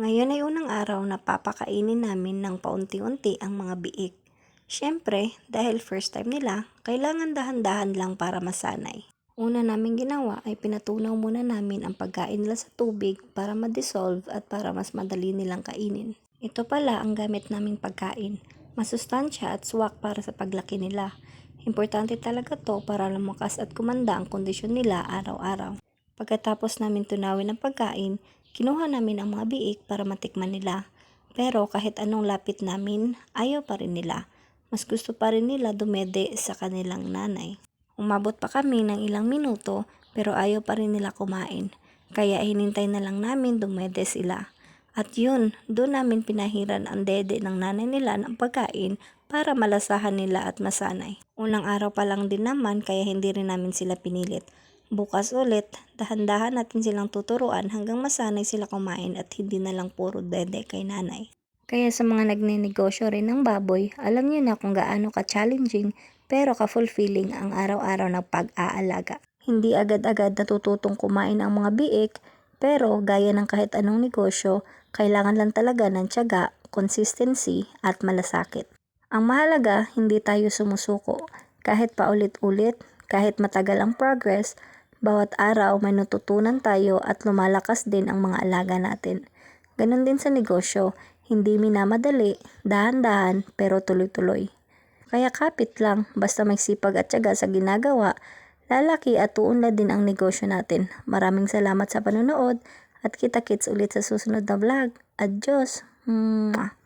Ngayon ay unang araw na papakainin namin ng paunti-unti ang mga biik. Siyempre, dahil first time nila, kailangan dahan-dahan lang para masanay. Una namin ginawa ay pinatunaw muna namin ang pagkain nila sa tubig para ma-dissolve at para mas madali nilang kainin. Ito pala ang gamit naming pagkain. Masustansya at swak para sa paglaki nila. Importante talaga to para lumakas at kumanda ang kondisyon nila araw-araw. Pagkatapos namin tunawin ang pagkain, kinuha namin ang mga biik para matikman nila. Pero kahit anong lapit namin, ayaw pa rin nila. Mas gusto pa rin nila dumede sa kanilang nanay. Umabot pa kami ng ilang minuto pero ayaw pa rin nila kumain. Kaya hinintay na lang namin dumede sila. At yun, doon namin pinahiran ang dede ng nanay nila ng pagkain para malasahan nila at masanay. Unang araw pa lang din naman kaya hindi rin namin sila pinilit. Bukas ulit, dahan-dahan natin silang tuturuan hanggang masanay sila kumain at hindi na lang puro dede kay nanay. Kaya sa mga nagnenegosyo rin ng baboy, alam niyo na kung gaano ka-challenging pero ka-fulfilling ang araw-araw na pag-aalaga. Hindi agad-agad natututong kumain ang mga biik, pero gaya ng kahit anong negosyo, kailangan lang talaga ng tiyaga, consistency at malasakit. Ang mahalaga, hindi tayo sumusuko. Kahit paulit-ulit, kahit matagal ang progress, bawat araw may natutunan tayo at lumalakas din ang mga alaga natin. Ganon din sa negosyo, hindi minamadali, dahan-dahan pero tuloy-tuloy. Kaya kapit lang, basta may sipag at tiyaga sa ginagawa, lalaki at uunlad din ang negosyo natin. Maraming salamat sa panonood at kita-kits ulit sa susunod na vlog. Adios! Mwah!